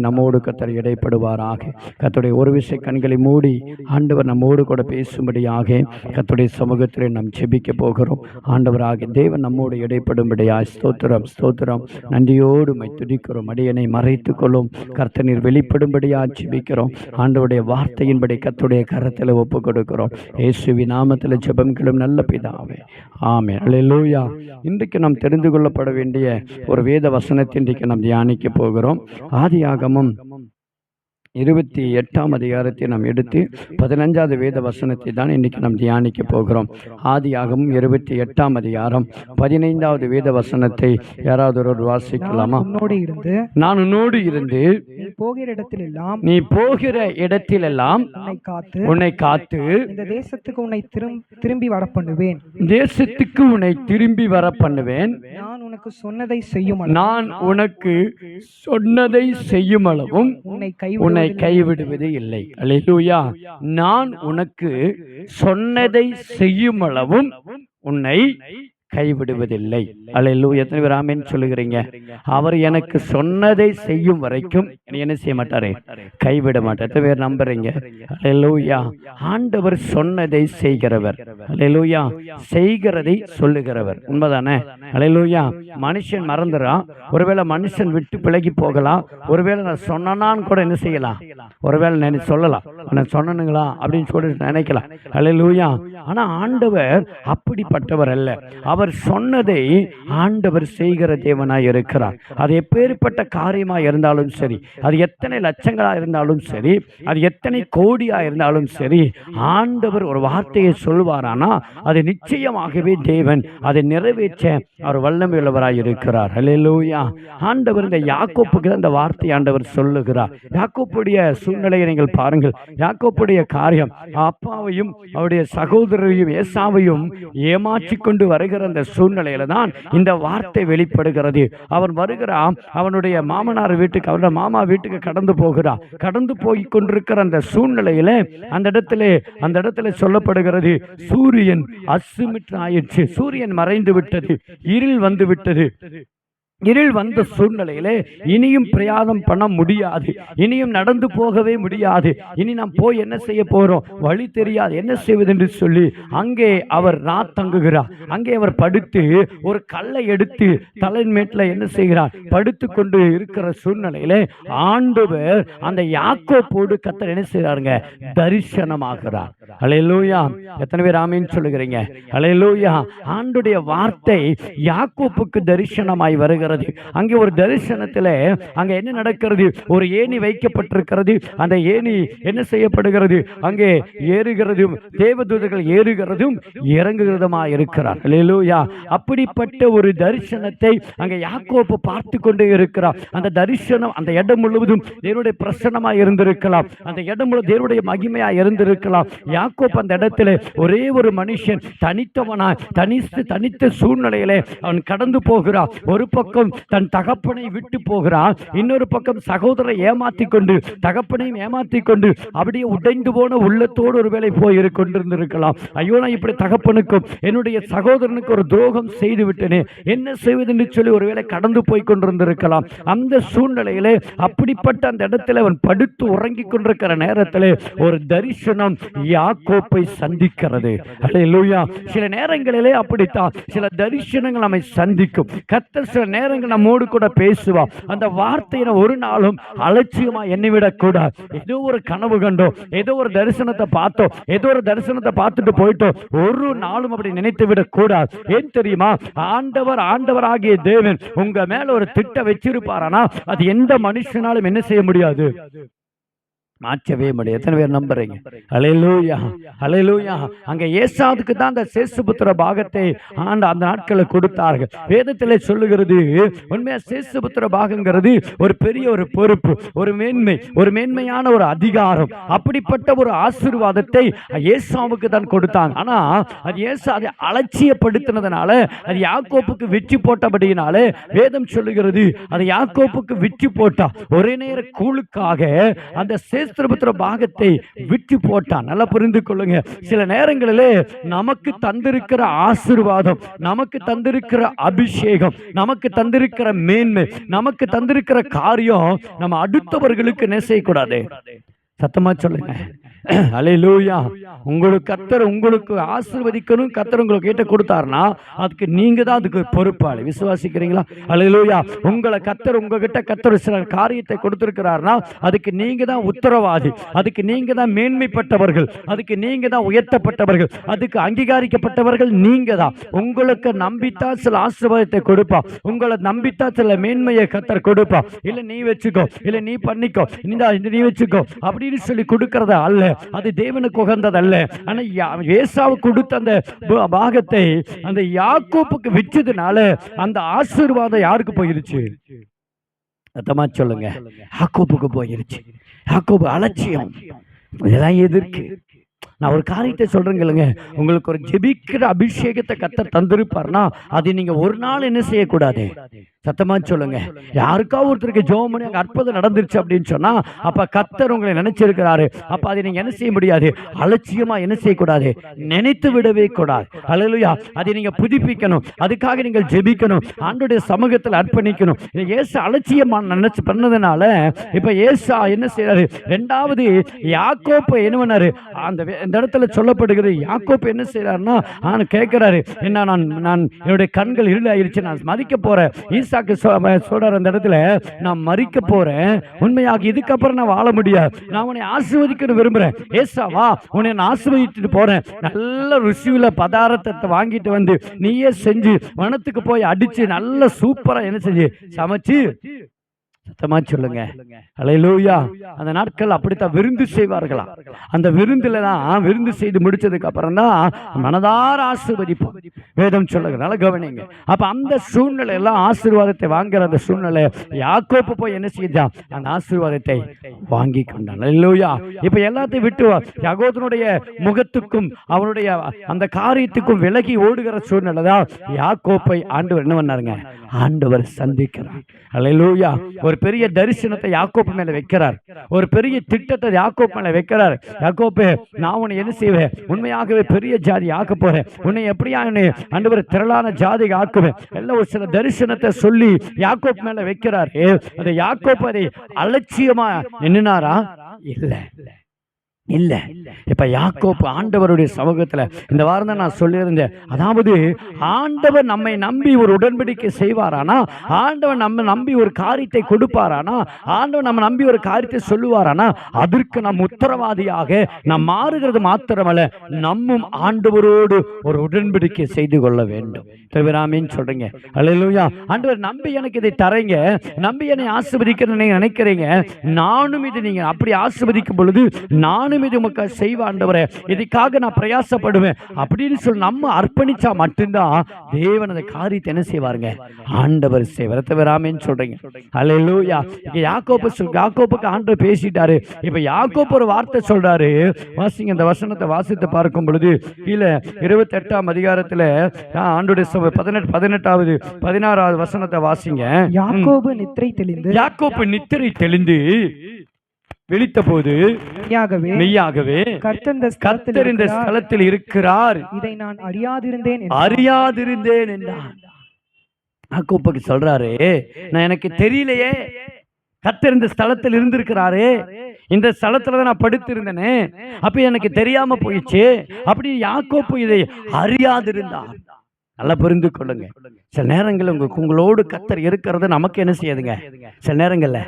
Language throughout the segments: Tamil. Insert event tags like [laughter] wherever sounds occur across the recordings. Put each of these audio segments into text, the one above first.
நம்மோடு கத்தர் இடைப்படுவாராக. கத்துடைய ஒரு விஷய கண்களை மூடி ஆண்டவர் நம்மோடு கூட பேசும்படியாக கத்துடைய சமூகத்திலே நாம் செபிக்க போகிறோம். ஆண்டவராக தேவன் நம்மோடு இடைப்படும்படியா ஸ்தோத்திரம் ஸ்தோத்திரம். நன்றியோடு மை துடிக்கிறோம் அடியனை மறைத்து கொள்ளும். கர்த்தனீர் வெளிப்படும்படியா செபிக்கிறோம் ஆண்டவருடைய வார்த்தையின்படி கத்துடைய கரத்தில் ஒப்பு கொடுக்கிறோம் இயேசுவி நாமத்தில் ஜெபம் ஜெபங்களும் நல்ல பிதாவே. ஆமே அல்லேலூயா இன்றைக்கு நாம் தெரிந்து கொள்ளப்பட வேண்டிய ஒரு வேத வசனத்தை இன்றைக்கு நாம் தியானிக்க போகிறோம். ஆதியாக സംഗമം இருபத்தி எட்டாம் அதிகாரத்தை நாம் எடுத்து பதினஞ்சாவது வேத வசனத்தை தான் இன்னைக்கு நாம் தியானிக்க போகிறோம். ஆதியாகமம் இருபத்தி எட்டாம் அதிகாரம் பதினைந்தாவது வேத வசனத்தை யாராவது ஒருவர் வாசிக்கலாமா? உன்னோடு இருந்து நான் உன்னோடு இருந்து நீ போகிற இடத்திலெல்லாம் நீ போகிற இடத்திலெல்லாம் உன்னை காத்து உன்னை காத்து இந்த தேசத்துக்கு உன்னை திரும் திரும்பி வர பண்ணுவேன் தேசத்துக்கு உன்னை திரும்பி வர பண்ணுவேன் நான் உனக்கு சொன்னதை செய்யும் அளவும் நான் உனக்கு சொன்னதை செய்யும் அளவும் உன்னை கை உன்னை கைவிடுவது இல்லை. அல்லேலூயா நான் உனக்கு சொன்னதை செய்யும் அளவும் உன்னை கைவிடுவதில்லை. அல்ல எத்தனை பேர் ஆமேன்னு சொல்லுகிறீங்க? அவர் எனக்கு சொன்னதை செய்யும் வரைக்கும் என்ன செய்ய மாட்டாரு? கைவிட மாட்டார். எத்தனை பேர் நம்புறீங்க? அல்லேலூயா. ஆண்டவர் சொன்னதை செய்கிறவர். அல்லேலூயா. செய்கிறதை சொல்லுகிறவர். உண்மைதானே? அல்லேலூயா. மனுஷன் மறந்துறான். ஒருவேளை மனுஷன் விட்டு விலகி போகலாம். ஒருவேளை நான் சொன்னான்னு கூட என்ன செய்யலாம்? ஒருவேளை நினை சொல்லலாம். நான் சொன்னனுங்களா அப்படின்னு சொல்லி நினைக்கலாம் அல்லேலூயா ஆனால் ஆண்டவர் அப்படிப்பட்டவர் அல்ல. அவர் சொன்னதை ஆண்டவர் செய்கிற தேவனாக இருக்கிறார். அது எப்பேற்பட்ட காரியமாக இருந்தாலும் சரி அது எத்தனை லட்சங்களாக இருந்தாலும் சரி அது எத்தனை கோடியாக இருந்தாலும் சரி ஆண்டவர் ஒரு வார்த்தையை சொல்வாரானா அது நிச்சயமாகவே தேவன் அதை நிறைவேற்ற அவர் வல்லமையுள்ளவராக இருக்கிறார். அல்லேலூயா ஆண்டவர் இந்த யாக்கோப்புக்கு அந்த வார்த்தை ஆண்டவர் சொல்லுகிறார். யாக்கோப்புடைய சூழ்நிலையை நீங்கள் பாருங்கள். யாக்கோப்புடைய காரியம் அப்பாவையும் அவருடைய சகோதரரையும் ஏசாவையும் ஏமாற்றி கொண்டு வருகிற அந்த சூழ்நிலையில தான் இந்த வார்த்தை வெளிப்படுகிறது. அவன் வருகிறான் அவனுடைய மாமனார் வீட்டுக்கு அவருடைய மாமா வீட்டுக்கு கடந்து போகிறான் கடந்து போய் கொண்டிருக்கிற அந்த சூழ்நிலையில அந்த இடத்துல அந்த இடத்துல சொல்லப்படுகிறது சூரியன் அசுமிற்று ஆயிடுச்சு சூரியன் மறைந்து விட்டது இருள் வந்து விட்டது இருள் வந்த சூழ்நிலையிலே இனியும் பிரயாதம் பண்ண முடியாது. இனியும் நடந்து போகவே முடியாது. இனி நாம் போய் என்ன செய்ய போறோம்? வழி தெரியாது. என்ன செய்வது என்று சொல்லி அங்கே அவர் ராத்தங்குகிறார் அங்கே அவர் படுத்து ஒரு கல்லை எடுத்து தலைமேட்டில் என்ன செய்கிறார்? படுத்து கொண்டு இருக்கிற சூழ்நிலையிலே ஆண்டவர் அந்த யாக்கோப்போடு கத்தர் என்ன செய்கிறாருங்க? தரிசனமாகிறார். அலையலூயா எத்தனை பேர் ஆமின்னு சொல்லுகிறீங்க? அலையலூயா ஆண்டுடைய வார்த்தை யாக்கோப்புக்கு தரிசனமாய் வருகிறது. அங்கே ஒரு தரிசனத்தில் அங்கே என்ன நடக்கிறது? ஒரு ஏணி வைக்கப்பட்டிருக்கிறது. அந்த ஏணி என்ன செய்யப்படுகிறது? அங்கே ஏறுகிறதும் தேவதூதர்கள் ஏறுகிறதும் இறங்குகிறதுமா இருக்கிறார். அல்லேலூயா அப்படிப்பட்ட ஒரு தரிசனத்தை அங்கே யாக்கோப்பு பார்த்து கொண்டே இருக்கிறார். அந்த தரிசனம் அந்த இடம் முழுவதும் தேவனுடைய பிரசன்னமாக இருந்திருக்கலாம். அந்த இடம் முழு தேவனுடைய மகிமையா இருந்திருக்கலாம். யாக்கோப் அந்த இடத்துல ஒரே ஒரு மனுஷன் தனித்தவனாய் தனித்து தனித்த சூழ்நிலையிலே அவன் கடந்து போகிறான். ஒரு பக்கம் தன் தகப்பனை விட்டு போகிறான் இன்னொரு பக்கம் சகோதரரை ஏமாத்தி கொண்டு தகப்பனையும் ஏமாத்தி கொண்டு அப்படியே உடைந்து போன உள்ளத்தோடு ஒருவேளை போய் கொண்டிருந்திருக்கலாம். ஐயோ நான் இப்படி தகப்பனுக்கும் என்னுடைய சகோதரனுக்கு ஒரு துரோகம் செய்து விட்டேனே. என்ன செய்வதுன்னு சொல்லி ஒருவேளை கடந்து போய் கொண்டிருந்திருக்கலாம். அந்த சூழ்நிலையிலே அப்படிப்பட்ட அந்த இடத்துல அவன் படுத்து உறங்கிக் கொண்டிருக்கிற நேரத்தில் ஒரு தரிசனம் யாக்கோப்பை சந்திக்கிறது. சில நேரங்களிலே அப்படித்தான். சில தரிசனங்கள் நம்மை சந்திக்கும். கர்த்தர் சில நேரங்கள் நம்மோடு கூட பேசுவா. அந்த வார்த்தையில ஒரு நாளும் அலட்சியமா எண்ணிவிடக் கூடாது. ஏதோ ஒரு கனவு கண்டோம் ஏதோ ஒரு தரிசனத்தை பார்த்தோம் ஏதோ ஒரு தரிசனத்தை பார்த்துட்டு போயிட்டோம் ஒரு நாளும் அப்படி நினைத்து விடக் கூடாது. ஏன் தெரியுமா? ஆண்டவர் ஆண்டவராகிய தேவன் உங்க மேல ஒரு திட்டம் வச்சிருப்பாரானா? அது எந்த மனுஷனாலும் என்ன செய்ய முடியாது? மாற்றவே முடியாது. எத்தனை பேர் நம்புறீங்க? அலையலூயா அலையலூயா அங்க ஏசாதுக்கு தான் அந்த சேசுபுத்திர பாகத்தை ஆண்டு அந்த நாட்களை கொடுத்தார்கள். வேதத்தில் சொல்லுகிறது உண்மையா சேசுபுத்திர பாகங்கிறது ஒரு பெரிய ஒரு பொறுப்பு ஒரு மேன்மை ஒரு மேன்மையான ஒரு அதிகாரம் அப்படிப்பட்ட ஒரு ஆசீர்வாதத்தை ஏசாவுக்கு தான் கொடுத்தாங்க. ஆனா அது ஏசா அதை அலட்சியப்படுத்தினதுனால அது யாக்கோப்புக்கு வெற்றி போட்டபடியினாலே வேதம் சொல்லுகிறது அது யாக்கோப்புக்கு வெற்றி போட்டா. ஒரே நேர கூழுக்காக அந்த சேஸ் பேஸ்திரபுத்திர பாகத்தை விட்டு போட்டான் நல்லா புரிந்து கொள்ளுங்க. சில நேரங்களிலே நமக்கு தந்திருக்கிற ஆசீர்வாதம் நமக்கு தந்திருக்கிற அபிஷேகம் நமக்கு தந்திருக்கிற மேன்மை நமக்கு தந்திருக்கிற காரியம் நம்ம அடுத்தவர்களுக்கு என்ன செய்யக்கூடாது சத்தமா சொல்லுங்க. [clears throat] லூயா உங்களுக்கு கத்தர் உங்களுக்கு ஆசீர்வதிக்கணும் கத்தர் உங்களுக்கு கிட்ட கொடுத்தாருன்னா அதுக்கு நீங்க தான் அதுக்கு பொறுப்பாளி. விசுவாசிக்கிறீங்களா? அலையிலூயா உங்களை கத்தர் உங்ககிட்ட கத்தர் சில காரியத்தை கொடுத்திருக்கிறாருன்னா அதுக்கு நீங்க தான் உத்தரவாதி. அதுக்கு நீங்க தான் மேன்மைப்பட்டவர்கள். அதுக்கு நீங்க தான் உயர்த்தப்பட்டவர்கள். அதுக்கு அங்கீகரிக்கப்பட்டவர்கள் நீங்க தான். உங்களுக்கு நம்பித்தான் சில ஆசீர்வாதத்தை கொடுப்பா. உங்களை நம்பித்தான் சில மேன்மையை கத்தர் கொடுப்பா. இல்ல நீ வச்சுக்கோ இல்ல நீ பண்ணிக்கோ இது நீ வச்சுக்கோ. அப்படின்னு சொல்லி கொடுக்கறத அல்ல. அது தேவனுக்கு உகந்ததல்ல. அல்ல. ஆனா யா- ஏசாவுக்கு கொடுத்த அந்த பாகத்தை அந்த யாக்கோப்புக்கு விற்றதுனால அந்த ஆசீர்வாதம் யாருக்கு போயிருச்சு? சத்தமா சொல்லுங்க. யாக்கோப்புக்கு போயிருச்சு. யாக்கோப்பு அலட்சியம். இதெல்லாம் எதிர்க்கு நான் ஒரு காரியத்தை சொல்றேங்க உங்களுக்கு ஒரு ஜெபிக்கிற அபிஷேகத்தை கத்த தந்திருப்பார்னா அது நீங்க ஒரு நாள் என்ன செய்யக்கூடாது? சத்தமா சொல்லுங்க. யாருக்காவது ஒருத்தருக்கு ஜோம் பண்ணி அங்க அற்புதம் நடந்துருச்சு அப்படின்னு சொன்னா அப்ப கத்தர் உங்களை நினைச்சிருக்கிறாரு. அப்ப அதை நீங்க என்ன செய்ய முடியாது? அலட்சியமா என்ன செய்யக்கூடாது? நினைத்து விடவே கூடாது. அல்லேலூயா அதை நீங்க புதுப்பிக்கணும். அதுக்காக நீங்கள் ஜெபிக்கணும். ஆண்டுடைய சமூகத்தில் அர்ப்பணிக்கணும். ஏசு அலட்சியமா நினைச்சு பண்ணதுனால இப்ப ஏசா என்ன செய்யறாரு ரெண்டாவது யாக்கோப்பு என்ன பண்ணாரு அந்த இந்த இடத்துல சொல்லப்படுகிறது யாக்கோப்பு என்ன செய்யறாருன்னா நான் கேட்கிறாரு. என்ன நான் நான் என்னுடைய கண்கள் இருளாயிருச்சு. நான் மதிக்க போறேன் ஈசாக்கு சொ- அந்த இடத்துல நான் மறிக்க போறேன். உண்மையாக இதுக்கப்புறம் நான் வாழ முடியாது. நான் உன்னை ஆசிர்வதிக்கணும் விரும்புறேன். ஏசாவா உன்னை நான் ஆசீர்வதிச்சுட்டு போறேன். நல்ல ருசியில் பதார்த்தத்தை வாங்கிட்டு வந்து நீயே செஞ்சு வனத்துக்கு போய் அடிச்சு நல்ல சூப்பராக என்ன செஞ்சு? சமைச்சு. சத்தமா சொல்லுங்க. அலையிலூயா அந்த நாட்கள் அப்படித்தான் விருந்து செய்வார்களா? அந்த விருந்துல தான் விருந்து செய்து முடிச்சதுக்கு அப்புறம் தான் மனதார ஆசீர்வதிப்போம். வேதம் சொல்லுங்க நல்லா கவனிங்க. அப்ப அந்த சூழ்நிலை எல்லாம் ஆசீர்வாதத்தை வாங்குற அந்த சூழ்நிலை யாக்கோப்பு போய் என்ன செய்தான் அந்த ஆசீர்வாதத்தை வாங்கி கொண்டான் அல்லேலூயா இப்ப எல்லாத்தையும் விட்டு யகோதனுடைய முகத்துக்கும் அவனுடைய அந்த காரியத்துக்கும் விலகி ஓடுகிற சூழ்நிலை தான் யாக்கோப்பை ஆண்டவர் என்ன பண்ணாருங்க? ஆண்டவர் சந்திக்கிறார். அலையலூயா ஒரு பெரிய தரிசனத்தை யாக்கோப்பு மேல வைக்கிறார். ஒரு பெரிய திட்டத்தை யாக்கோப்பு மேல வைக்கிறார். யாக்கோப்பு நான் உன்னை என்ன செய்வேன்? உண்மையாகவே பெரிய ஜாதி ஆக்க போறேன். உன்னை எப்படியா ஆண்டவர் திரளான ஜாதி ஆக்குவேன்? எல்லாம் ஒரு சில தரிசனத்தை சொல்லி யாக்கோப்பு மேல வைக்கிறாரு. அந்த யாக்கோப்பு அதை அலட்சியமா எண்ணினாரா? இல்லை இல்லை. இப்ப யாக்கோப்பு ஆண்டவருடைய சமூகத்துல இந்த வாரம் தான் நான் சொல்லியிருந்தேன். அதாவது ஆண்டவர் நம்மை நம்பி ஒரு உடன்படிக்கை செய்வாரானா? ஆண்டவர் நம்ம நம்பி ஒரு காரியத்தை கொடுப்பாரானா? ஆண்டவர் நம்ம நம்பி ஒரு காரியத்தை சொல்லுவாரானா? அதற்கு நம் உத்தரவாதியாக நாம் மாறுகிறது மாத்திரமல்ல நம்மும் ஆண்டவரோடு ஒரு உடன்படிக்கை செய்து கொள்ள வேண்டும். தவிராமின்னு சொல்றீங்க. அல்லையா ஆண்டவர் நம்பி எனக்கு இதை தரீங்க. நம்பி என்னை ஆசிர்வதிக்கிறேன்னு நினைக்கிறீங்க. நானும் இது நீங்கள் அப்படி ஆசிர்வதிக்கும் பொழுது நானும் இது உமக்கு செய்வ ஆண்டவரே இதுக்காக நான் பிரயாசப்படுவேன் அப்படின்னு சொல்லி நம்ம அர்ப்பணிச்சா மட்டும்தான் தேவன் அந்த காரியத்தை என்ன செய்வாருங்க? ஆண்டவர் செய்வார். தவிராமேன்னு சொல்றீங்க. அல்லேலூயா இங்க யாக்கோப்பு யாக்கோப்புக்கு ஆண்டவர் பேசிட்டாரு. இப்ப யாக்கோப்பு ஒரு வார்த்தை சொல்றாரு. வாசிங்க இந்த வசனத்தை வாசித்து பார்க்கும் பொழுது கீழே இருபத்தி எட்டாம் அதிகாரத்துல ஆண்டுடைய பதினெட்டு பதினெட்டாவது பதினாறாவது வசனத்தை வாசிங்க. யாக்கோபு நித்திரை தெளிந்து யாக்கோப்பு நித்திரை தெளிந்து விழித்த போது மெய்யாகவே கர்த்தர் இந்த ஸ்தலத்தில் இருக்கிறார். இதை நான் அறியாதிருந்தேன். அறியாதிருந்தேன் என்றான் யாக்கோப்புக்கு சொல்றாரு நான் எனக்கு தெரியலையே. கர்த்தர் இந்த ஸ்தலத்தில் இருந்திருக்கிறாரு. இந்த ஸ்தலத்துல தான் நான் படுத்திருந்தேனே. அப்ப எனக்கு தெரியாம போயிடுச்சு. அப்படி யாக்கோப்பு இதை அறியாதிருந்தான் நல்லா புரிந்து கொள்ளுங்க. சில நேரங்கள் உங்க உங்களோடு கத்தர் இருக்கிறது நமக்கு என்ன செய்யுதுங்க? சில நேரங்கள்ல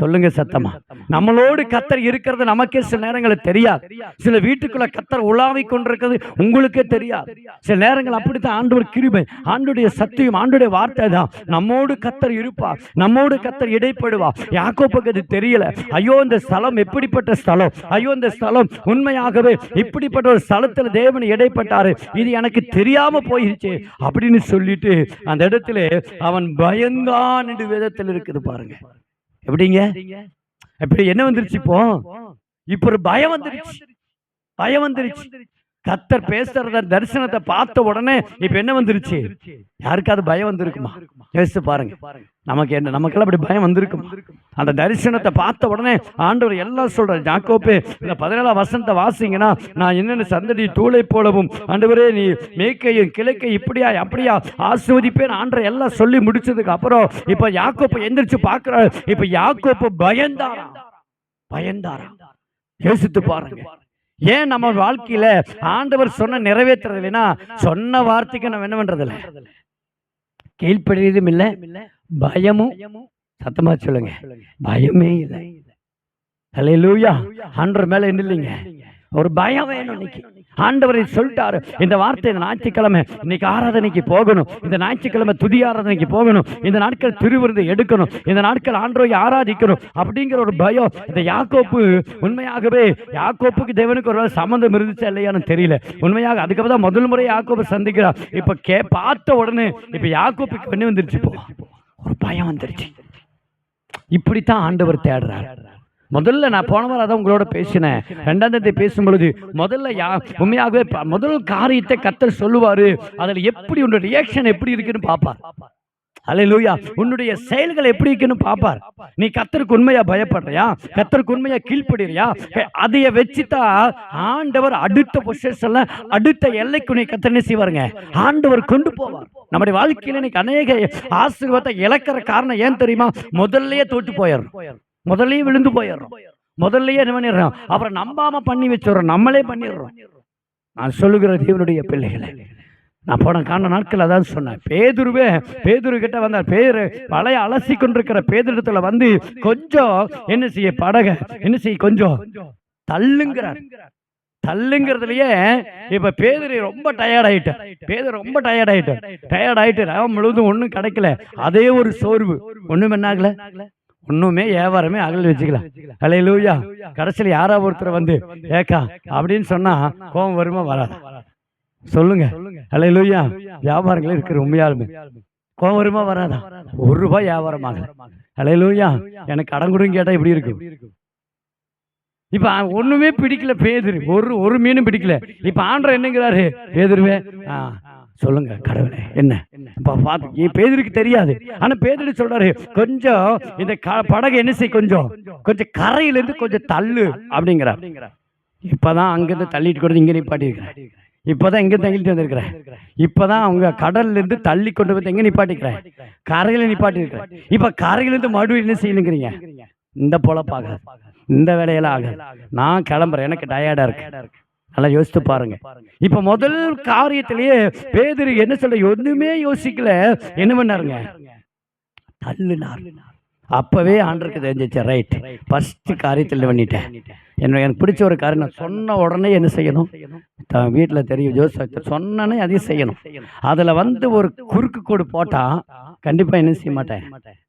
சொல்லுங்க சத்தமா. நம்மளோடு கத்தர் இருக்கிறது நமக்கே சில நேரங்களில் தெரியாது. சில வீட்டுக்குள்ள கத்தர் உலாவி கொண்டிருக்கிறது உங்களுக்கே தெரியாது. சில நேரங்கள் அப்படித்தான் ஆண்டவர் கிருபை ஆண்டுடைய சத்தியம் ஆண்டுடைய வார்த்தை தான். நம்மோடு கத்தர் இருப்பா நம்மோடு கத்தர் இடைப்படுவா யாக்கோப்புக்கு அது தெரியல. ஐயோ இந்த ஸ்தலம் எப்படிப்பட்ட ஸ்தலம்? ஐயோ இந்த ஸ்தலம் உண்மையாகவே இப்படிப்பட்ட ஒரு ஸ்தலத்துல தேவன் இடைப்பட்டாரு. இது எனக்கு தெரியாம போயிருச்சு அப்படின்னு சொல்லிட்டு அந்த இடத்துல அவன் பயந்தான் என்று வேதத்தில் இருக்குது பாருங்க. எப்படிங்க? இப்படி என்ன வந்துருச்சு இப்போ? இப்ப? ஒரு பயம் வந்துருச்சு. பயம் வந்துருச்சு. கத்தர் பேசுறத தரிசனத்தை பார்த்த உடனே இப்ப என்ன வந்துருச்சு? யாருக்காவது பயம் வந்திருக்குமா? யோசிச்சு பாருங்க. நமக்கு என்ன நமக்கெல்லாம் அப்படி பயம் வந்திருக்கும்? அந்த தரிசனத்தை பார்த்த உடனே ஆண்டவர் எல்லாம் சொல்றாரு ஜாக்கோப்பு இந்த பதினேழாம் வசனத்தை வாசிங்கன்னா நான் என்னென்ன சந்ததி தூளை போலவும் ஆண்டவரே நீ மேய்க்கையும் கிழக்கை இப்படியா அப்படியா ஆஸ்வதிப்பேன் ஆண்டவர் எல்லாம் சொல்லி முடிச்சதுக்கு அப்புறம் இப்ப யாக்கோப்பை எந்திரிச்சு பாக்குறாரு இப்ப யாக்கோப்பு பயந்தாரா? பயந்தாரா? யோசித்து பாருங்க. ஏன் நம்ம வாழ்க்கையில ஆண்டவர் சொன்ன நிறைவேற்றுறது இல்லைன்னா சொன்ன வார்த்தைக்கு நம்ம என்ன பண்றது இல்லை கீழ்ப்படுறதும் இல்லை பயமும் சத்தமா சொல்லுங்க. பயமே இல்லை. அலையிலூயா ஆண்டர் மேல என்ன இல்லைங்க ஒரு பயம் வேணும் இன்னைக்கு. ஆண்டவரை சொல்லிட்டாரு. இந்த வார்த்தை இந்த ஞாயிற்றுக்கிழமை இன்னைக்கு ஆராதனைக்கு போகணும். இந்த ஞாயிற்றுக்கிழமை துதி ஆராதனைக்கு போகணும். இந்த நாட்கள் திருவிருந்தை எடுக்கணும். இந்த நாட்கள் ஆண்டவரை ஆராதிக்கணும் அப்படிங்கிற ஒரு பயம். இந்த யாக்கோப்பு உண்மையாகவே யாக்கோப்புக்கு தேவனுக்கு ஒரு சம்மந்தம் இருந்துச்சா இல்லையான்னு தெரியல. உண்மையாக அதுக்கப்புறம் தான் முதல் முறை யாக்கோப்பு சந்திக்கிறார். இப்ப கே பார்த்த உடனே இப்ப யாக்கோப்புக்கு பண்ணி வந்துருச்சு இப்போ ஒரு பயம் வந்துருச்சு. இப்படித்தான் ஆண்டவர் தேடுறார். முதல்ல நான் போன வாரம் அதான் உங்களோட பேசினேன். ரெண்டாம் தேதி பேசும்பொழுது முதல்ல யா உண்மையாகவே முதல் காரியத்தை கத்தர் சொல்லுவாரு. அதில் எப்படி உன்னோட ரியாக்ஷன் எப்படி இருக்குன்னு பாப்பார் அல்லேலூயா உன்னுடைய செயல்கள் எப்படி இருக்குன்னு பாப்பார் நீ கத்தருக்கு உண்மையா பயப்படுறியா? கத்தருக்கு உண்மையா கீழ்ப்படுறியா? அதைய வச்சுதான் ஆண்டவர் அடுத்த பொசிஷன்ல அடுத்த எல்லைக்கு நீ கத்தனை செய்வாருங்க? ஆண்டவர் கொண்டு போவார். நம்முடைய வாழ்க்கையில இன்னைக்கு அநேக ஆசீர்வாதத்தை இழக்கிற காரணம் ஏன் தெரியுமா? முதல்லயே தோட்டு போயிடும் முதல்லயே விழுந்து போயிடுறோம். முதல்லயே என்ன பண்ணிடுறோம்? அப்புறம் நம்பாம பண்ணி வச்சிடுறோம். நம்மளே பண்ணிடுறோம். நான் சொல்லுகிற தேவனுடைய பிள்ளைகளை நான் போன காண நாட்கள் அதான் சொன்னேன். பேதுருவே பேதுரு கிட்ட வந்தார். பேரு வலைய அலசி கொண்டிருக்கிற பேதுருத்துல வந்து கொஞ்சம் என்ன செய்ய படக என்ன செய்ய கொஞ்சம் தள்ளுங்கிறார். தள்ளுங்கிறதுலயே இப்ப பேதுரு ரொம்ப டயர்ட் ஆயிட்டார் பேதர் ரொம்ப டயர்ட் ஆயிட்டார் டயர்ட் ஆயிட்டு ரவம் முழுவதும் ஒன்றும் கிடைக்கல. அதே ஒரு சோர்வு. ஒன்றும் என்ன ஆகல இன்னுமே வியாபாரமே அகல் வச்சுக்கலாம் அலை லூயா கடைசியில் யாரா ஒருத்தர் வந்து ஏக்கா அப்படின்னு சொன்னா கோபம் வருமா வராது? சொல்லுங்க. அலை லூயா வியாபாரங்களே இருக்கிற உண்மையாலுமே. கோபம் வருமா வராதா? ஒரு ரூபாய் வியாபாரம் ஆகல அலை லூயா எனக்கு கடன் கொடுங்க கேட்டா இப்படி இருக்கு? இப்ப ஒன்றுமே ஒண்ணுமே பிடிக்கல பேதுரு. ஒரு ஒரு மீனும் பிடிக்கல. இப்ப ஆண்டர் என்னங்கிறாரு? பேதுருவே ஆ, சொல்லுங்க கடவுளே. என்ன? இப்ப பேதருக்கு தெரியாது. ஆனா பேதரு சொல்றாரு கொஞ்சம் இந்த க- படகு என்ன செய் கொஞ்சம் கொஞ்சம் கரையிலிருந்து கொஞ்சம் தள்ளு அப்படிங்கிற இப்பதான் அங்கிருந்து தள்ளிட்டு கொண்டு இங்க நிப்பாட்டி இருக்கிறேன் இப்பதான் எங்க தங்கிட்டு வந்திருக்கிறேன் இப்பதான் அவங்க கடல்ல இருந்து தள்ளி கொண்டு வந்து எங்க நிப்பாட்டிக்கிறேன் கரையில நிப்பாட்டி இருக்கிறேன் இப்ப கரையில இருந்து மறுபடியும் என்ன செய்யணுங்கிறீங்க? இந்த பொழப்பாகாது இந்த வேலையெல்லாம் ஆகாது. நான் கிளம்புறேன். எனக்கு டயர்டா இருக்கு. நல்லா யோசித்து பாருங்க. இப்ப முதல் காரியத்திலேயே பேதுரு என்ன சொல்ல ஒண்ணுமே யோசிக்கல. என்ன பண்ணாருங்க? தள்ளுனார். அப்பவே ஆண்டருக்கு தெரிஞ்சிச்சு ரைட் ஃபர்ஸ்ட் காரியத்தில் பண்ணிட்டேன்? என்ன எனக்கு பிடிச்ச ஒரு காரியம் நான் சொன்ன உடனே என்ன செய்யணும்? த- வீட்டுல தெரியும் ஜோசப் சொன்னனே அதையும் செய்யணும். அதுல வந்து ஒரு குறுக்கு கோடு போட்டா கண்டிப்பா என்ன செய்ய மாட்டேன்?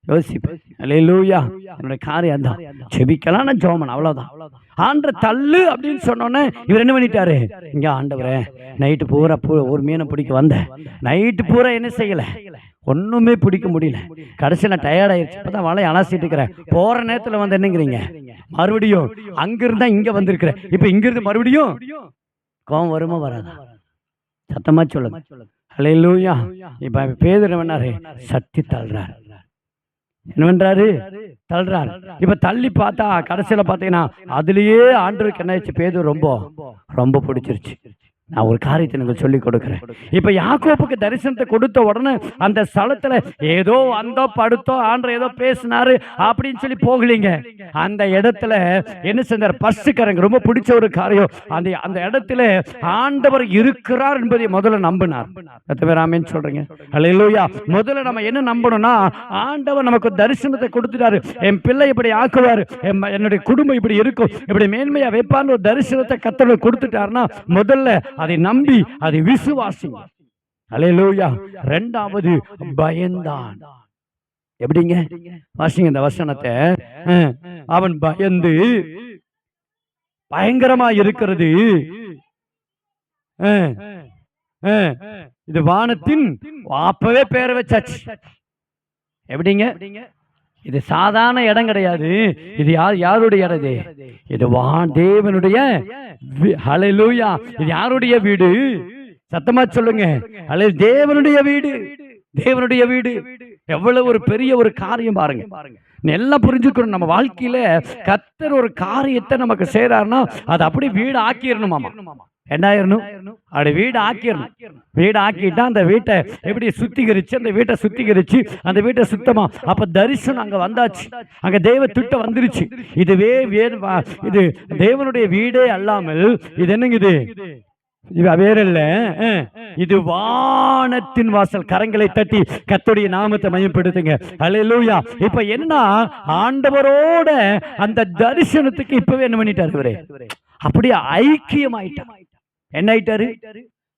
யோசிப்பேன். அல்லேலூயா. என்னுடைய காரியம் தான் செபிக்கலாம் நான் ஜோமன் அவ்வளவுதான். ஆண்ட தள்ளு அப்படின்னு சொன்னோன்னே இவர் என்ன பண்ணிட்டாரு? இங்க ஆண்டவரே நைட்டு பூரா பூ ஒரு மீனை பிடிக்க வந்தேன். நைட்டு பூரா என்ன செய்யல? ஒண்ணுமே பிடிக்க முடியல. கடைசியில் நான் டயர்ட் ஆயிடுச்சு இப்பதான் வலையை அலசிட்டு இருக்கிறேன். போற நேரத்துல வந்து என்னங்கிறீங்க? மறுபடியும் அங்கிருந்தா இங்க வந்திருக்கிறேன் இப்ப இங்கிருந்து மறுபடியும் கோவம் வருமா வராதா? சத்தமா சொல்லுங்க. ஹalleluya. இப்ப பேதுரு பண்ணாரு சத்தி தள்ளுறார். என்ன பண்றாரு? தள்ளுறாரு. இப்ப தள்ளி பார்த்தா கடைசியில பாத்தீங்கன்னா அதுலயே ஆண்டருக்கு என்ன ஆச்சு பேதுரு ரொம்ப ரொம்ப பிடிச்சிருச்சு. நான் ஒரு காரியத்தை எனக்கு சொல்லி கொடுக்குறேன். இப்போ யாக்கோப்புக்கு தரிசனத்தை கொடுத்த உடனே அந்த ஸ்தலத்தில் ஏதோ வந்தோ படுத்தோ ஆண்டர் ஏதோ பேசினாரு அப்படின்னு சொல்லி போகலீங்க. அந்த இடத்துல என்ன செஞ்சார்? பஸ்ஸுக்காரங்க ரொம்ப பிடிச்ச ஒரு காரியம். அந்த அந்த இடத்துல ஆண்டவர் இருக்கிறார் என்பதை முதல்ல நம்பினார். எத்தனை பேர் ஆமேன்னு சொல்றீங்க? அல்லேலூயா முதல்ல நம்ம என்ன நம்பணும்னா ஆண்டவர் நமக்கு தரிசனத்தை கொடுத்துட்டாரு. என் பிள்ளை இப்படி ஆக்குவார். என்னுடைய குடும்பம் இப்படி இருக்கும். இப்படி மேன்மையா வைப்பான்னு ஒரு தரிசனத்தை கத்தர் கொடுத்துட்டாருன்னா முதல்ல அதை நம்பி அதை விசுவாசி. அல்லேலூயா ரெண்டாவது பயந்தான். எப்படிங்க? வாசிங்க இந்த வசனத்தை. அவன் பயந்து பயங்கரமா இருக்கிறது. இது வானத்தின் அப்பவே பேரை வச்சாச்சு. எப்படிங்க? இது சாதாரண இடம் கிடையாது. இது யார் யாருடைய இடம் இது? இது வான் தேவனுடைய வி- இது யாருடைய வீடு? சத்தமா சொல்லுங்க. அலை தேவனுடைய வீடு. தேவனுடைய வீடு. எவ்வளவு ஒரு பெரிய ஒரு காரியம் பாருங்க. நீ எல்லாம் புரிஞ்சுக்கணும். நம்ம வாழ்க்கையில கத்தர் ஒரு காரியத்தை நமக்கு செய்யறாருன்னா அது அப்படியே வீடு ஆக்கிடணுமாமா என்னாயிரணும்? அப்படி வீடு ஆக்கிடணும் வீடு ஆக்கிட்டா அந்த வீட்டை எப்படி சுத்திகரிச்சு அந்த வீட்டை சுத்திகரிச்சு அந்த வீட்டை சுத்தமா? அப்ப தரிசனம் அங்க வந்தாச்சு. அங்க தேவ திட்டம் வந்துருச்சு. இதுவே இது தேவனுடைய வீடே அல்லாமல் இது என்னங்க இது? வேற இல்ல. இது வானத்தின் வாசல். கரங்களை தட்டி கத்துடைய நாமத்தை மையப்படுத்துங்க. அல்லேலூயா இப்ப என்ன? ஆண்டவரோட அந்த தரிசனத்துக்கு இப்பவே என்ன பண்ணிட்டாரு அப்படியே ஐக்கியம் ஆயிட்டார் என்ன ஆயிட்டாரு?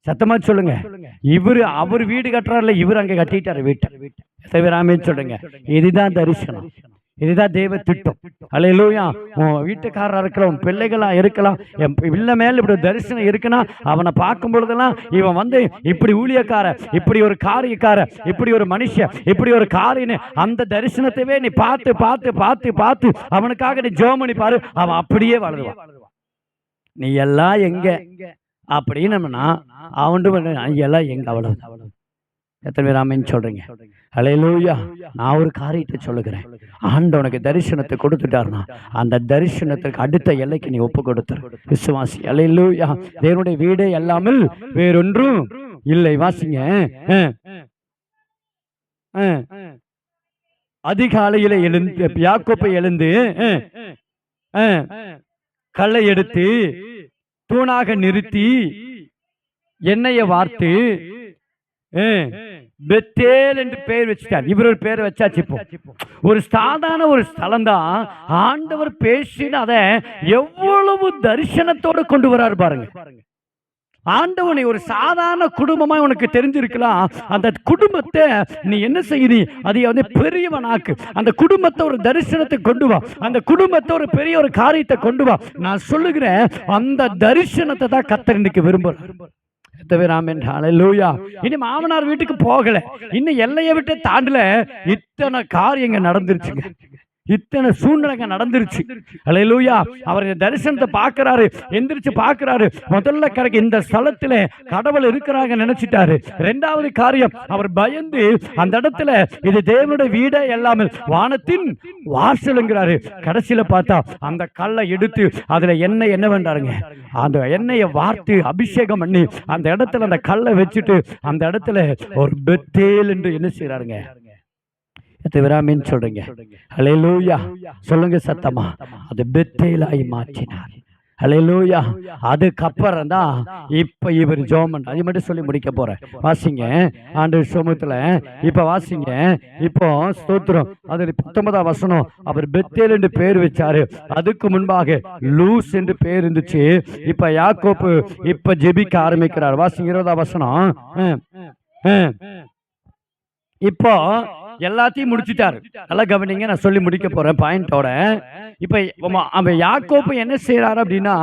சத்தமா சொல்லுங்க. இவரு அவர் வீடு கட்டுறாருல இவர் அங்க கட்டிட்டாரு வீட்டை. சிவராமே சொல்லுங்க. இதுதான் தரிசனம். இதுதான் தேவ திட்டம். அலையிலூயா உன் வீட்டுக்காரராக இருக்கலாம் உன் பிள்ளைகளாக இருக்கலாம் என் பிள்ளை மேல இப்படி தரிசனம் இருக்குன்னா அவனை பார்க்கும் பொழுதெல்லாம் இவன் வந்து இப்படி ஊழியக்கார இப்படி ஒரு காரியக்கார இப்படி ஒரு மனுஷன் இப்படி ஒரு காரியன்னு அந்த தரிசனத்தையே நீ பார்த்து பார்த்து பார்த்து பார்த்து அவனுக்காக நீ ஜோமணி பாரு அவன் அப்படியே வளருவான் நீ எல்லாம் எங்க? அப்படின்னு நம்மனா அவன் எல்லாம் எங்க அவ்வளவு? எத்தனை பேர் ஆமைன்னு சொல்றீங்க? அலையலூயா நான் ஒரு காரியத்தை சொல்லுகிறேன். ஆண்டவனுக்கு தரிசனத்தை கொடுத்துட்டாருனா அந்த தரிசனத்துக்கு அடுத்த எல்லைக்கு நீ ஒப்பு கொடுத்துரு. விசுவாசி அலையலூயா தேவனுடைய வீடே எல்லாமே வேறொன்றும் இல்லை. வாசிங்க. அதிகாலையில எழுந்து யாக்கோப்பை எழுந்து கல்லை எடுத்து தூணாக நிறுத்தி என்னைய வார்த்து பெத்தேல் என்று பெயர் வச்சுட்டார். இவர் ஒரு பேர் வச்சாச்சு இப்போ. ஒரு சாதாரண ஒரு ஸ்தலம் தான் ஆண்டவர் பேசின அதை எவ்வளவு தரிசனத்தோடு கொண்டு வராரு பாருங்க. ஆண்டவனை ஒரு சாதாரண குடும்பமா உனக்கு தெரிஞ்சிருக்கலாம். அந்த குடும்பத்தை நீ என்ன செய்யுது அதை வந்து பெரியவனாக்கு. அந்த குடும்பத்தை ஒரு தரிசனத்தை கொண்டு வா. அந்த குடும்பத்தை ஒரு பெரிய ஒரு காரியத்தை கொண்டு வா. நான் சொல்லுகிறேன் அந்த தரிசனத்தை தான் கத்தர் இன்னைக்கு விரும்புறேன் லூயா இனி மாமனார் வீட்டுக்கு போகல. இன்னும் எல்லையை விட்டு தாண்டல. இத்தனை காரியங்க நடந்துருச்சுங்க. இத்தனை சூழ்நிலைங்க நடந்துருச்சு. அலையலூயா அவர் தரிசனத்தை பார்க்கறாரு எந்திரிச்சு பார்க்கறாரு. முதல்ல கிடைக்க இந்த ஸ்தலத்துல கடவுள் இருக்கிறாங்க நினைச்சிட்டாரு. ரெண்டாவது காரியம் அவர் பயந்து அந்த இடத்துல இது தேவனுடைய வீடே எல்லாமே வானத்தின் வாசலுங்கிறாரு. கடைசியில பார்த்தா அந்த கல்லை எடுத்து அதுல எண்ணெய் என்ன வேண்டாருங்க அந்த எண்ணெயை வார்த்து அபிஷேகம் பண்ணி அந்த இடத்துல அந்த கல்லை வச்சுட்டு அந்த இடத்துல ஒரு பெத்தேல் என்று என்ன செய்யறாருங்க விராமின்னு சொல்றீங்க. அலையலூயா சொல்லுங்க சத்தமா. அது பெத்தேலாய் மாற்றினார். அலையலூயா அதுக்கப்புறம் தான் இப்ப இவர் ஜோமன். அது மட்டும் சொல்லி முடிக்க போறேன். வாசிங்க. ஆண்டு சோமத்துல இப்ப வாசிங்க. இப்போ ஸ்தோத்திரம். அதில் பத்தொன்பதாம் வசனம். அவர் பெத்தேல் என்று பேர் வச்சாரு. அதுக்கு முன்பாக லூஸ் என்று பேர் இருந்துச்சு. இப்ப யாக்கோப்பு இப்ப ஜெபிக்க ஆரம்பிக்கிறார். வாசிங்க இருபதாம் வசனம். இப்போ எல்லாத்தையும் முடிச்சுட்டாரு. நல்லா கவனிங்க நான் சொல்லி முடிக்க போறேன் பாயிண்டோட இப்ப அவன் யாக்கோப்பு என்ன செய்யறாரு அப்படின்னா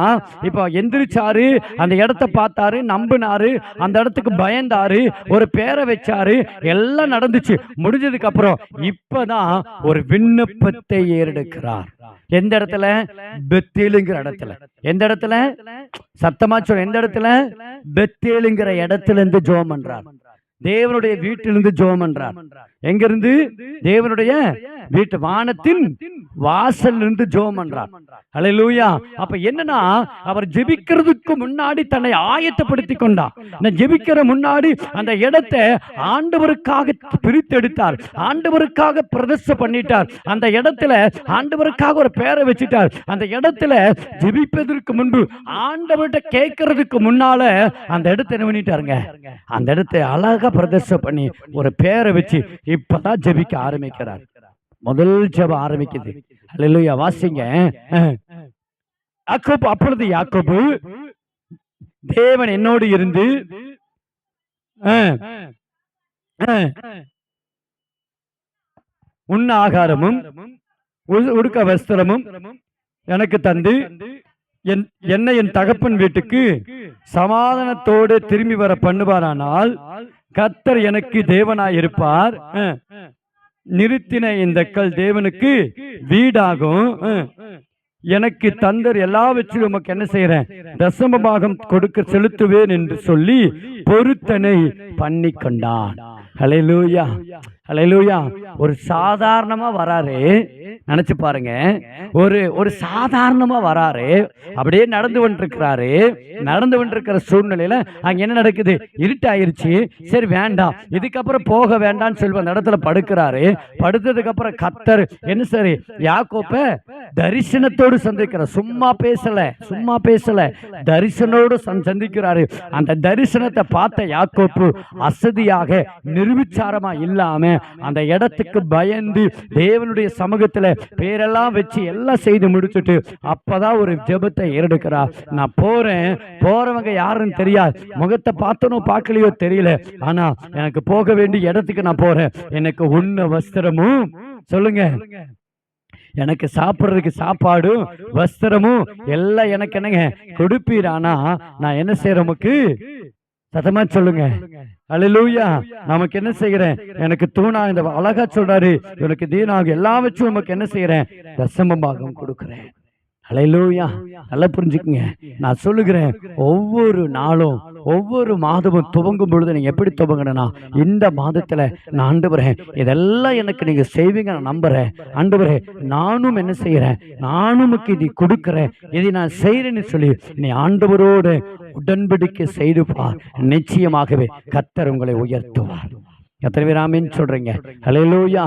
இப்போ எந்திரிச்சாரு அந்த இடத்த பார்த்தாரு நம்பினாரு அந்த இடத்துக்கு பயந்தாரு ஒரு பேரை வச்சாரு எல்லாம் நடந்துச்சு. முடிஞ்சதுக்கு அப்புறம் இப்பதான் ஒரு விண்ணப்பத்தை ஏறெடுக்கிறார். எந்த இடத்துல? பெத்தேலுங்கிற இடத்துல. எந்த இடத்துல? சத்தமா சொல்ல எந்த இடத்துல? பெத்தேலுங்கிற இடத்துல இருந்து ஜோம் பண்றார். தேவனுடைய வீட்டிலிருந்து ஜோம் என்றார். எங்கிருந்து? தேவனுடைய வீட்டு வானத்தின் வாசல் இருந்து ஜோம் பண்றார். அலையலூயா அப்ப என்னன்னா அவர் ஜெபிக்கிறதுக்கு முன்னாடி தன்னை ஆயத்தப்படுத்தி கொண்டார். நான் ஜெபிக்கிற முன்னாடி அந்த இடத்தை ஆண்டவருக்காக பிரித்தெடுத்தார். ஆண்டவருக்காக பிரதர்ச பண்ணிட்டார். அந்த இடத்துல ஆண்டவருக்காக ஒரு பேரை வச்சுட்டார். அந்த இடத்துல ஜெபிப்பதற்கு முன்பு ஆண்டவர்கிட்ட கேட்கறதுக்கு முன்னால அந்த இடத்தை என்ன பண்ணிட்டாருங்க? அந்த இடத்தை அழகா பிரதர்ச பண்ணி ஒரு பேரை வச்சு இப்பதான் ஜெபிக்க ஆரம்பிக்கிறார். முதல் ஜபம் ஆரம்பிக்குது. அல்லையா வாசிங்க. அஹ். யாக்கோபு அப்பொழுது யாக்கோபு தேவன் என்னோடு இருந்து அஹ், உண்ண ஆகாரமும் உடுக்க வஸ்திரமும் எனக்கு தந்து என் என்னை என் தகப்பன் வீட்டுக்கு சமாதானத்தோடு திரும்பி வர பண்ணுவாரானால் கர்த்தர் எனக்கு தேவனாய் இருப்பார் நிறுத்தின இந்த கல் தேவனுக்கு வீடாகும். எனக்கு தந்தர் எல்லாவற்றிலும் உமக்கு என்ன செய்யறேன் தசம பாகம் கொடுக்க செலுத்துவேன் என்று சொல்லி பொருத்தனை பண்ணி கொண்டான் ஹலெலூயா ஹலெலூயா ஒரு சாதாரணமா வராரு. நினைச்சு பாருங்க. ஒரு ஒரு சாதாரணமா வராரு. அப்படியே நடந்து வந்துருக்கிறாரு நடந்து வந்துருக்கிற சூழ்நிலையில அங்க என்ன நடக்குது? இருட்டாயிருச்சு. சரி வேண்டாம். இதுக்கப்புறம் போக வேண்டாம்னு சொல்லி அந்த இடத்துல படுக்கிறாரு. படுத்ததுக்கு அப்புறம் கத்தர் என்ன சரி யாக்கோப்ப தரிசனத்தோடு சந்திக்கிறார் சும்மா பேசல சும்மா பேசல. தரிசனோடு சந்~ சந்திக்கிறாரு. அந்த தரிசனத்தை பார்த்த யாக்கோப்பு அசதியாக நிர்விச்சாரமா இல்லாம அந்த இடத்துக்கு பயந்து தேவனுடைய சமூகத்துல பேரெல்லாம் வச்சு எல்லாம் செய்து முடிச்சுட்டு அப்பதான் ஒரு ஜெபத்தை ஏறெடுக்கிறா. நான் போறேன். போறவங்க யாருன்னு தெரியாது. முகத்தை பார்த்தனோ பார்க்கலையோ தெரியல. ஆனா எனக்கு போக வேண்டிய இடத்துக்கு நான் போறேன். எனக்கு உண்ண வஸ்திரமும் சொல்லுங்க. எனக்கு சாப்பிட்றதுக்கு சாப்பாடும் வஸ்திரமும் எல்லாம் எனக்கு என்னங்க? கொடுப்பீரானா நான் என்ன செய்யறமுக்கு சத்தமா சொல்லுங்க. அல்லேலூயா நமக்கு என்ன செய்கிறேன்? எனக்கு தூணா இந்த அழகா சொல்றாரு. எனக்கு தீனாக எல்லாம் வச்சு உமக்கு என்ன செய்யறேன் தசம பாகம் கொடுக்கிறேன். அலையிலூயா நல்லா புரிஞ்சுக்குங்க. நான் சொல்லுகிறேன் ஒவ்வொரு நாளும் ஒவ்வொரு மாதமும் துவங்கும் பொழுது நீங்க எப்படி துவங்கணும்னா இந்த மாதத்துல நான் ஆண்டவரே இதெல்லாம் எனக்கு நீங்க செய்வீங்க நான் நம்புறேன். ஆண்டவரே நானும் என்ன செய்யறேன்? நானும் இதை கொடுக்கிறேன். இதை நான் செய்யறேன்னு சொல்லி நீ ஆண்டவரோடு உடன்படிக்கை செய்து பார் நிச்சயமாகவே கத்தர் உங்களை உயர்த்துவார். எத்தனை பேர் ஆமீன்னு சொல்றீங்க? ஹalleluya.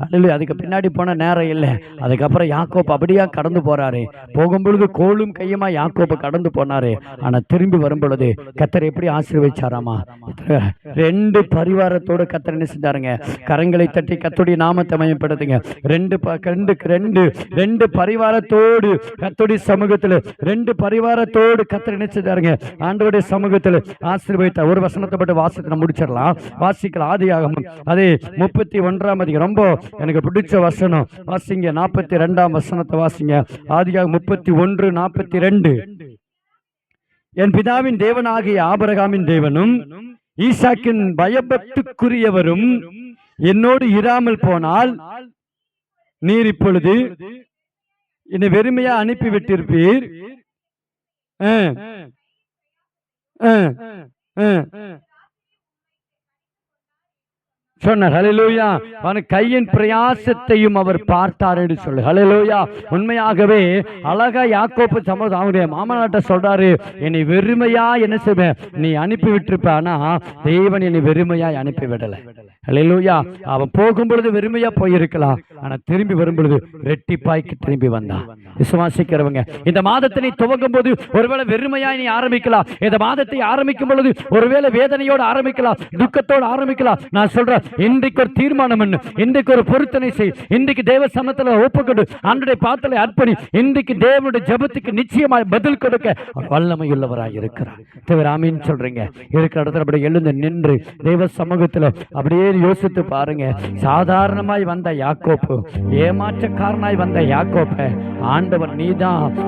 ஹalleluya. அதுக்கு பின்னாடி போன நேரம் இல்லை. அதுக்கப்புறம் யாக்கோப் அப்படியா கடந்து போறாரு. போகும்பொழுது கோலும் கையுமா யாக்கோப்பு கடந்து போனாரு. ஆனா திரும்பி வரும் பொழுது கத்தர் எப்படி ஆசீர்வதிச்சாராமா ரெண்டு பரிவாரத்தோட கத்தர் என்ன செஞ்சாருங்க? கரங்களை தட்டி கத்துடைய நாமத்தை மயப்படுத்துங்க. ரெண்டு ரெண்டு ரெண்டு ரெண்டு பரிவாரத்தோடு கத்துடைய சமூகத்துல ரெண்டு பரிவாரத்தோடு கத்தர் என்ன செஞ்சாருங்க? ஆண்டவருடைய சமூகத்துல ஆசீர்வதித்தார் ஒரு வசனத்தை மட்டும் வாசத்தை முடிச்சிடலாம். வாசிக்கலாம். ஆகமும் அதே முப்பத்தி ஒன்றாம் அதிகம் ரொம்ப எனக்கு பிடிச்ச வசனம். வாசிங்க நாற்பத்தி ரெண்டாம் வசனத்தை வாசிங்க. ஆதியாக முப்பத்தி ஒன்று நாற்பத்தி ரெண்டு. என் பிதாவின் தேவனாகிய ஆபரகாமின் தேவனும் ஈசாக்கின் பயபத்துக்குரியவரும் என்னோடு இராமல் போனால் நீர் இப்பொழுது என்னை வெறுமையா அனுப்பி விட்டிருப்பீர் சொன்ன ஆ. அவன் கையின் பிரயாசத்தையும் அவர் பார்த்தார் என்று சொல்லு. ஹalleluya. உண்மையாகவே அழகா யாக்கோப்பு சமூகம் அவனுடைய மாமனாட்ட சொல்றாரு என்னை வெறுமையா என்ன செய்வேன்? நீ அனுப்பி விட்டுருப்ப ஆனா தேவன் என்னை வெறுமையாய் அனுப்பி விடலை அலையிலூயா அவன் போகும் பொழுது வெறுமையா போயிருக்கலாம். ஆனா திரும்பி வரும்பொழுது ரெட்டிப்பாய்க்கு திரும்பி வந்தான். விசுவாசிக்கிறவங்க இந்த மாதத்தை நீ துவங்கும் போது ஒருவேளை வெறுமையா நீ ஆரம்பிக்கலாம். இந்த மாதத்தை ஆரம்பிக்கும் பொழுது ஒருவேளை வேதனையோடு ஆரம்பிக்கலாம். துக்கத்தோடு ஆரம்பிக்கலாம். நான் சொல்றேன் இன்றைக்கு ஒரு தீர்மானம் பண்ணு. இன்றைக்கு ஒரு பொருத்தனை செய். இன்றைக்கு தேவ சமத்துல ஒப்புக்கொண்டு அன்றைய பாத்தலை அர்ப்பணி. இன்றைக்கு தேவனுடைய ஜெபத்துக்கு நிச்சயமாய் பதில் கொடுக்க வல்லமை உள்ளவராக இருக்கிறார். தேவராமின்னு சொல்றீங்க. இருக்கிற இடத்துல அப்படி எழுந்து நின்று தேவ சமூகத்துல அப்படியே யோசித்து பாருங்க. சாதாரணமாய் வந்த யாக்கோப்பு ஏமாற்றக்காரனாய் வந்த யாக்கோப்பை ஆண்டவர் நீதான்.